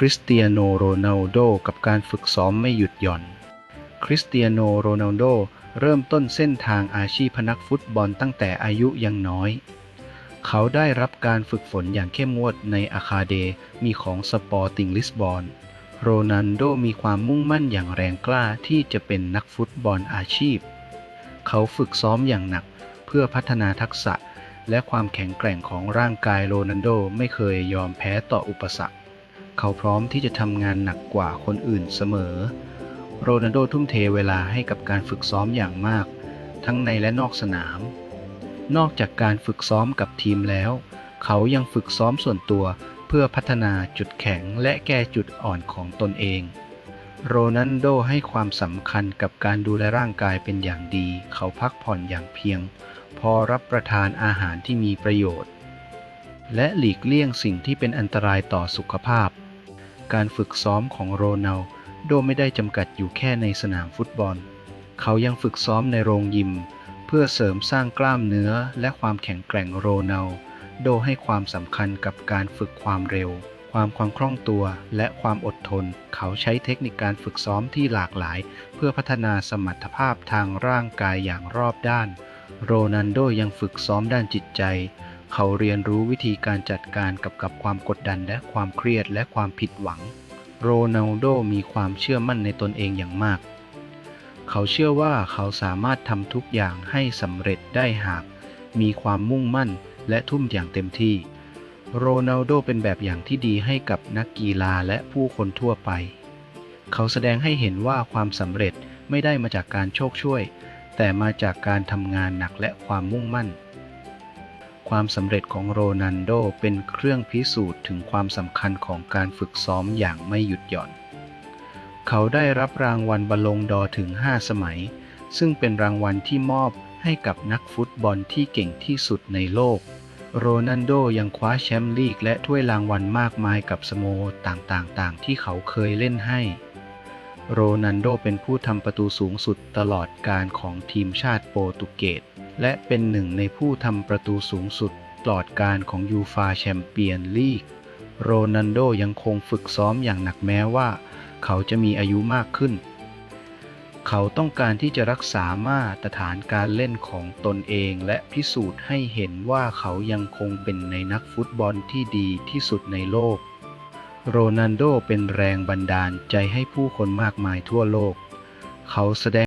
คริสเตียโนโรนัลโดกับการฝึกซ้อมไม่หยุดหย่อน คริสเตียโนโรนัลโดเริ่มต้นเส้นทางอาชีพนักฟุตบอลตั้งแต่อายุยังน้อย เขาได้รับการฝึกฝนอย่างเข้มงวดในอาคาเดมีของสปอร์ติงลิสบอน โรนัลโดมีความมุ่งมั่นอย่างแรงกล้าที่จะเป็นนักฟุตบอลอาชีพ เขาฝึกซ้อมอย่างหนักเพื่อพัฒนาทักษะและความแข็งแกร่งของร่างกายโรนัลโดไม่เคยยอมแพ้ต่ออุปสรรค เขาพร้อมที่จะทำงานหนักกว่าคนอื่นเสมอ โรนัลโดทุ่มเทเวลาให้กับการฝึกซ้อมอย่างมาก ทั้งในและนอกสนาม นอกจากการฝึกซ้อมกับทีมแล้ว เขายังฝึกซ้อมส่วนตัวเพื่อพัฒนาจุดแข็งและแก้จุดอ่อนของตนเอง โรนัลโดให้ความสำคัญกับการดูแลร่างกายเป็นอย่างดี เขาพักผ่อนอย่างเพียง พอรับประทานอาหารที่มีประโยชน์ และหลีกเลี่ยงสิ่งที่เป็นอันตรายต่อสุขภาพ การฝึกซ้อมของโรนัลโดไม่ได้จำกัดอยู่แค่ในสนามฟุตบอล เขายังฝึกซ้อมในโรงยิม เพื่อเสริมสร้างกล้ามเนื้อและความแข็งแกร่งโรนัลโดให้ความสำคัญกับการฝึกความเร็ว ความความคล่องตัว และความอดทน เขาใช้เทคนิคการฝึกซ้อมที่หลากหลาย เพื่อพัฒนาสมรรถภาพทางร่างกายอย่างรอบด้าน โรนัลโดยังฝึกซ้อมด้านจิตใจ เขาเรียนรู้วิธีการจัดการกับกับความกดดันและความเครียดและความผิดหวัง โรนัลโดมีความเชื่อมั่นในตนเองอย่างมาก เขาเชื่อว่าเขาสามารถทำทุกอย่างให้สำเร็จได้หาก มีความมุ่งมั่นและทุ่มอย่างเต็มที่ โรนัลโดเป็นแบบอย่างที่ดีให้กับนักกีฬาและผู้คนทั่วไป เขาแสดงให้เห็นว่าความสำเร็จไม่ได้มาจากการโชคช่วย แต่มาจากการทำงานหนักและความมุ่งมั่น ความสำเร็จของโรนัลโดเป็นเครื่องพิสูจน์ถึงความสำคัญของการฝึกซ้อมอย่างไม่หยุดหย่อน เขาได้รับรางวัลบอลงดอร์ถึง 5 สมัย ซึ่งเป็นรางวัลที่มอบให้กับนักฟุตบอลที่เก่งที่สุดในโลก โรนัลโดยังคว้าแชมป์ลีกและถ้วยรางวัลมากมายกับสโมต่างๆ ที่เขาเคยเล่นให้ โรนัลโดเป็นผู้ทำประตูสูงสุดตลอดการของทีมชาติโปรตุเกส และเป็นหนึ่งในผู้ทำประตูสูงสุดตลอดการของยูฟาแชมเปียนลีก โรนัลโดยังคงฝึกซ้อมอย่างหนักแม้ว่า เขาจะมีอายุมากขึ้น เขาต้องการที่จะรักษามาตรฐานการเล่นของตนเองและพิสูจน์ให้เห็นว่าเขายังคงเป็นในนักฟุตบอลที่ดีที่สุดในโลก โรนัลโดเป็นแรงบันดาลใจให้ผู้คนมากมายทั่วโลก เขาแสดง